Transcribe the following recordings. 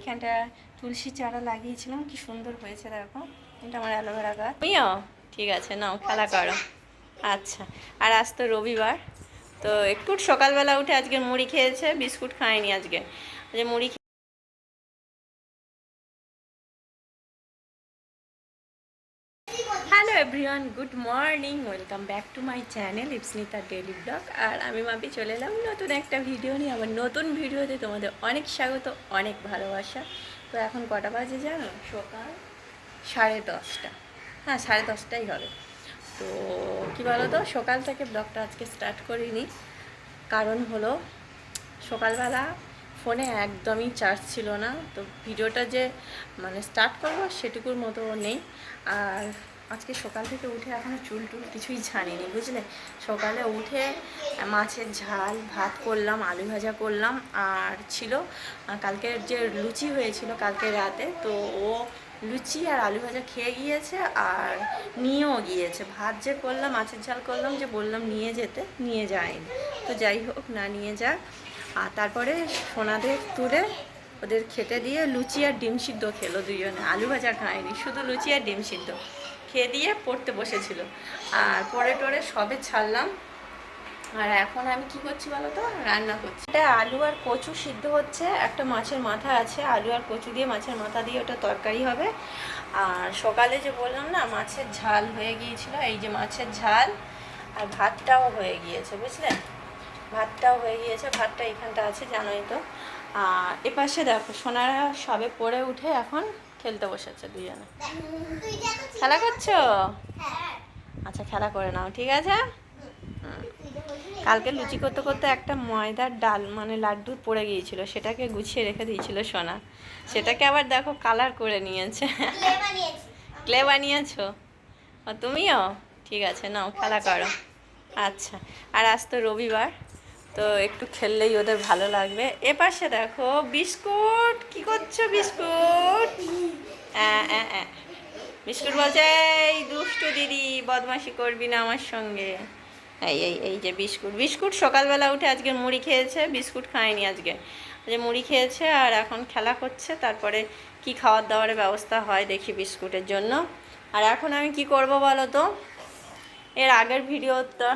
এইখানটা তুলসী চারা লাগিয়েছিলাম, কি সুন্দর হয়েছে দেখো। এটা আমার অ্যালোভেরা গাছ। তুমিও ঠিক আছে, নাও, খেলা করো। আচ্ছা আর আজ তো রবিবার, তো একটু সকালবেলা উঠে আজকে মুড়ি খেয়েছে, বিস্কুট খায়নি আজকে। যে মুড়ি hello everyone good morning welcome back to my channel Ipsanita daily blog আর আমি মাপি চলে এলাম নতুন একটা ভিডিও নিয়ে। আমার নতুন ভিডিওতে তোমাদের অনেক স্বাগত, অনেক ভালোবাসা। তো এখন কটা বাজে জানো? সকাল সাড়ে দশটা। হ্যাঁ সাড়ে দশটাই হবে। তো কী বলো তো সকাল থেকে ব্লগটা আজকে স্টার্ট করিনি। কারণ হলো, সকালবেলা ফোনে একদমই চার্জ ছিল না। তো ভিডিওটা যে মানে স্টার্ট করব সেটুকুর মতো নেই। আর আজকে সকাল থেকে উঠে এখনও চুল টুল কিছুই ছাড়িনি বুঝলে? সকালে উঠে মাছের ঝাল, ভাত করলাম, আলু ভাজা করলাম, আর ছিল কালকের যে লুচি হয়েছিল কালকে রাতে, তো ও লুচি আর আলু ভাজা খেয়ে গিয়েছে আর নিয়েও গিয়েছে। ভাত যে করলাম, মাছের ঝাল করলাম, যে বললাম নিয়ে যেতে, নিয়ে যায়নি। তো যাই হোক, না নিয়ে যাক। আর তারপরে সোনাদের তুলে ওদের খেতে দিয়ে লুচি আর ডিম সিদ্ধ খেলো দুজনে আলু ভাজা খায়নি, শুধু লুচি আর ডিম সিদ্ধ। খেয়ে দিয়ে পড়তে বসেছিল। আর পরে টরে সবে ছাড়লাম। আর এখন আমি কি করছি বলো তো রান্না করছি। এটা আলু আর কচু সিদ্ধ হচ্ছে। একটা মাছের মাথা আছে। আলু আর কচু দিয়ে মাছের মাথা দিয়ে ওটা তরকারি হবে। আর সকালে যে বললাম না, মাছের ঝাল হয়ে গিয়েছিল। এই যে মাছের ঝাল আর ভাতটাও হয়ে গিয়েছে, বুঝলে? ভাতটাও হয়ে গিয়েছে। ভাতটা এখানটা আছে, জানোই তো। আর এপাশে দেখো, সোনারা সবে পড়ে উঠে এখন খেলতে বসেছে দুজনে। খেলা করছ? আচ্ছা খেলা করে নাও, ঠিক আছে? কালকে লুচি করতে করতে একটা ময়দার ডাল মানে লাড্ডু পড়ে গিয়েছিল, সেটাকে গুছিয়ে রেখে দিয়েছিল সোনা। সেটাকে আবার দেখো কালার করে নিয়েছে। ক্লে বানিয়েছো? ও, তুমিও? ঠিক আছে, নাও, খেলা করো। আচ্ছা আর আজ তো রবিবার, তো একটু খেললেই ওদের ভালো লাগবে। এ পাশে দেখো, বিস্কুট, কি করছ বিস্কুট। বিস্কুট বলছে, এই দুষ্টু দিদি, বদমাশি করবি না আমার সঙ্গে। এই এই এই যে বিস্কুট। বিস্কুট সকালবেলা উঠে আজকে মুড়ি খেয়েছে, বিস্কুট খায়নি আজকে। যে মুড়ি খেয়েছে আর এখন খেলা করছে, তারপরে কি খাওয়ার দাওয়ারের ব্যবস্থা হয় দেখি বিস্কুটের জন্য। আর এখন আমি কি করব বলো তো? এর আগের ভিডিওটা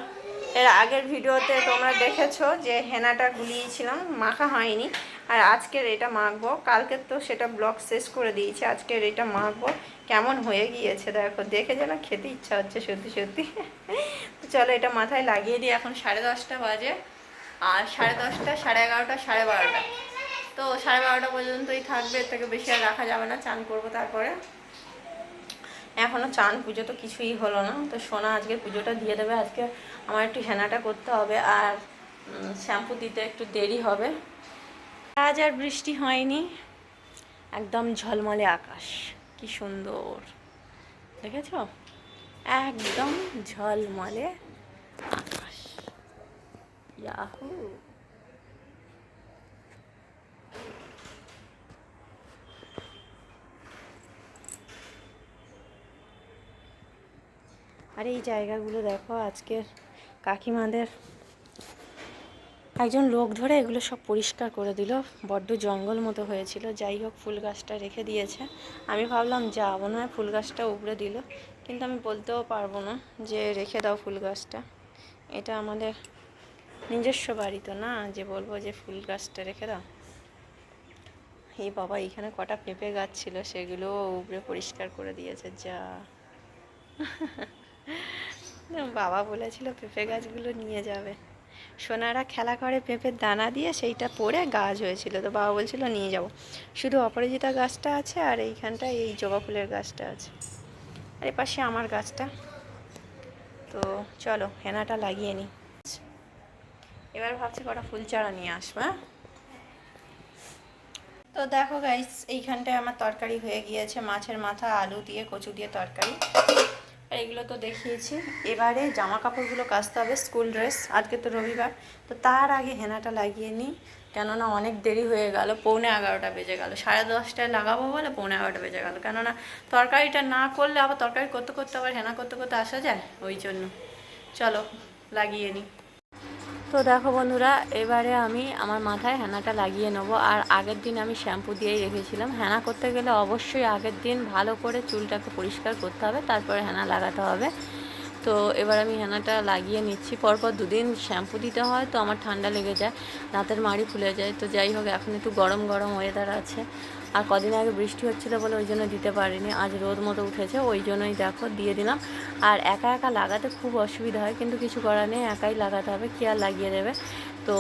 এর আগের ভিডিওতে তোমরা দেখেছ যে হেনাটা গুলিয়েছিলাম, মাখা হয়নি। আর আজকের এটা মাখবো। কালকের তো সেটা ব্লগ শেষ করে দিয়েছে, আজকের এটা মাখবো। কেমন হয়ে গিয়েছে দেখো, দেখে যেন খেতে ইচ্ছা হচ্ছে সত্যি সত্যি। তো চলো এটা মাথায় লাগিয়ে দিই, এখন সাড়ে দশটা বাজে। আর সাড়ে দশটা, সাড়ে এগারোটা, সাড়ে বারোটা। তো সাড়ে বারোটা পর্যন্তই থাকবে, এর থেকে বেশি আর রাখা যাবে না, চান করব তারপরে। এখনও চান, পুজো তো কিছুই হলো না। তো সোনা আজকে পুজোটা দিয়ে দেবে। আজকে আমার একটু হেনাটা করতে হবে আর শ্যাম্পু দিতে একটু দেরি হবে। আজ আর বৃষ্টি হয়নি। একদম ঝলমলে আকাশ। কি সুন্দর। দেখেছ? একদম ঝলমলে আকাশ। ইয়াহু! আর এই জায়গাগুলো দেখো, আজকের কাকিমাদের। একজন লোক ধরে এগুলো সব পরিষ্কার করে দিল। বড্ড জঙ্গল মতো হয়েছিল। যাই হোক, ফুল গাছটা রেখে দিয়েছে। আমি ভাবলাম, যাব না, ফুল গাছটা উপরে দিল। কিন্তু আমি বলতেও পারব না যে, রেখে দাও ফুল গাছটা। এটা আমাদের নিজস্ব বাড়ি তো না, যে বলব যে, ফুল গাছটা রেখে দাও। এই বাবা এখানে কটা পেঁপে গাছ ছিল সেগুলো উপরে পরিষ্কার করে দিয়েছে, যা। বাবা বলেছিল পেঁপে গাছগুলো নিয়ে যাবে। সোনারা খেলা করে পেঁপের দানা দিয়ে সেইটা পড়ে গাছ হয়েছিল। তো বাবা বলছিল, নিয়ে যাব। শুধু অপরাজিতা গাছটা আছে আর এইখানটা এই জবা ফুলের গাছটা আছে। আর এপাশে আমার গাছটা। তো চলো, হেনাটা লাগিয়ে নিই। এবার ভাবছি কটা ফুল চারা নিয়ে আসব হ্যাঁ? তো দেখো গাইস এইখানটায় আমার তরকারি হয়ে গিয়েছে। মাছের মাথা, আলু দিয়ে, কচু দিয়ে তরকারি। আর এগুলো তো দেখিয়েছি। এবারে জামা কাপড়গুলো কাচতে হবে, স্কুল ড্রেস, আজকে তো রবিবার। তো তার আগে হেনাটা লাগিয়ে নিই, কেননা অনেক দেরি হয়ে গেল, পৌনে এগারোটা বেজে গেল। সাড়ে দশটায় লাগাবো বলে পৌনে এগারোটা বেজে গেল। কেননা তরকারিটা না করলে আবার তরকারি করতে করতে আবার হেনা করতে করতে আসা যায়, ওই জন্য। চলো, লাগিয়ে নিই। তো দেখো বন্ধুরা, এবারে আমি আমার মাথায় হেনাটা লাগিয়ে নেব। আর আগের দিন আমি শ্যাম্পু দিয়েই রেখেছিলাম। হেনা করতে গেলে অবশ্যই আগের দিন ভালো করে চুলটাকে পরিষ্কার করতে হবে, তারপরে হেনা লাগাতে হবে। তো এবার আমি হেনাটা লাগিয়ে নিচ্ছি। পরপর দুদিন শ্যাম্পু দিতে হয়, তো আমার ঠান্ডা লেগে যায়, দাঁতের মাড়ি ফুলে যায়। তো যাই হোক, এখন একটু গরম গরম ওয়েদার আছে। আর কদিন আগে বৃষ্টি হচ্ছিল বলে ওই জন্য দিতে পারিনি। আজ রোদ মতো উঠেছে, ওই জন্যই দেখো দিয়ে দিলাম। আর একা একা লাগাতে খুব অসুবিধা হয়, কিন্তু কিছু করার নেই, একাই লাগাতে হবে, কে আর লাগিয়ে দেবে? তো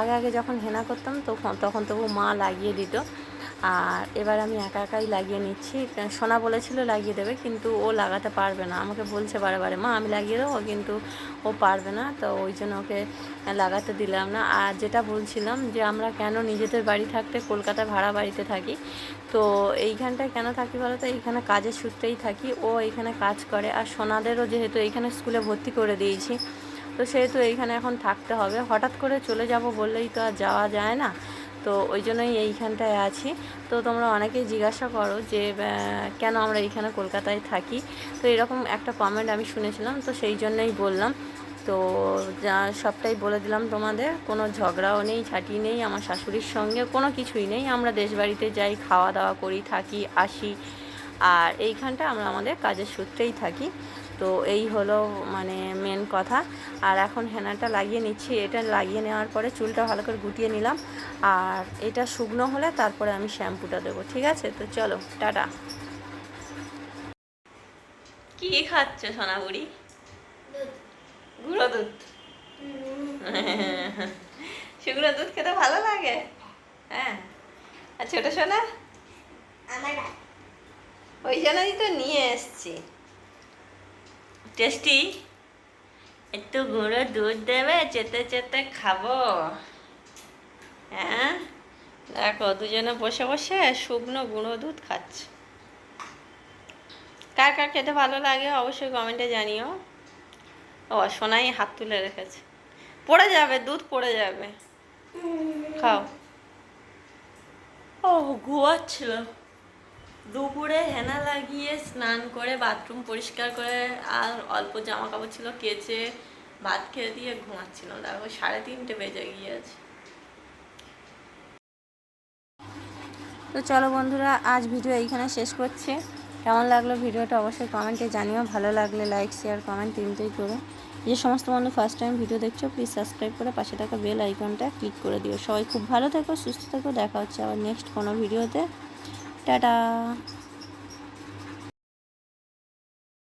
আগে আগে যখন হেনা করতাম, তখন তখন তবু মা লাগিয়ে দিত। আর এবার আমি একা একাই লাগিয়ে নিচ্ছি। সোনা বলেছিল লাগিয়ে দেবে, কিন্তু ও লাগাতে পারবে না। আমাকে বলছে বারে মা, আমি লাগিয়ে দেবো? কিন্তু ও পারবে না। তো ওই জন্য ওকে লাগাতে দিলাম না। আর যেটা বলছিলাম যে, আমরা কেন নিজেদের বাড়ি থাকতে, কলকাতা ভাড়া বাড়িতে থাকি, তো এইখানটায় কেন থাকি বলো তো? এইখানে কাজের সূত্রেই থাকি। ও এইখানে কাজ করে। আর সোনাদেরও যেহেতু এইখানে স্কুলে ভর্তি করে দিয়েছি, তো সেহেতু এইখানে এখন থাকতে হবে। হঠাৎ করে চলে যাব বললেই তো আর যাওয়া যায় না। তো ওই জন্যই এইখানটায় আছি। তো তোমরা অনেকেই জিজ্ঞাসা করো যে কেন আমরা এইখানে কলকাতায় থাকি? তো এরকম একটা কমেন্ট আমি শুনেছিলাম, তো সেই জন্যই বললাম। তো যা, সবটাই বলে দিলাম তোমাদের। কোনো ঝগড়াও নেই ছাটি নেই, আমার শাশুড়ির সঙ্গে কোনো কিছুই নেই। আমরা দেশবাড়িতে যাই খাওয়া দাওয়া করি, থাকি, আসি। আর এইখানটা আমরা আমাদের কাজের সূত্রেই থাকি। তো এই হলো মানে মেন কথা। আর এখন হেনাটা লাগিয়ে নিচ্ছি। এটা লাগিয়ে নেওয়ার পরে চুলটা ভালো করে গুটিয়ে নিলাম। আর এটা শুকনো হলে তারপরে আমি শ্যাম্পুটা দেবো ঠিক আছে? তো চলো টাটা। কি খাচ্ছ সোনাবুড়ি গুঁড়ো দুধ। শুকনো দুধ খেতে ভালো লাগে? হ্যাঁ। আর ছোটো সোনা? ওই জন্যই তো নিয়ে এসছি। টেস্টি একটু গুঁড়ো দুধ দেবে, চেতে চেতে খাব। হ্যাঁ? দেখো, দুজনে বসে বসে শুকনো গুঁড়ো দুধ খাচ্ছে। কার কার খেতে ভালো লাগে অবশ্যই কমেন্টে জানিও। ও, সোনাই হাত তুলে রেখেছে। পড়ে যাবে, দুধ পড়ে যাবে। খাও। ও, ঘুমাচ্ছিল। দুপুরে হেনা লাগিয়ে স্নান করে, বাথরুম পরিষ্কার করে, আর অল্প জামা কাপড় ছিল, কেচে ভাত খেয়ে দিয়ে ঘুমাচ্ছিলাম। দেখো, সাড়ে তিনটে বেজে গিয়েছে। তো চলো বন্ধুরা, আজ ভিডিও এইখানে শেষ করছে। কেমন লাগল ভিডিওটা অবশ্যই কমেন্টে জানিও। ভালো লাগলে লাইক শেয়ার কমেন্ট তিনটেই করো। যে সমস্ত বন্ধু ফার্স্ট টাইম ভিডিও দেখছ প্লিজ সাবস্ক্রাইব করে পাশে থাকা বেল আইকনটা ক্লিক করে দিও। সবাই খুব ভালো থেকো, সুস্থ থেকো। দেখা হচ্ছে আবার নেক্সট কোনো ভিডিওতে। টাটা।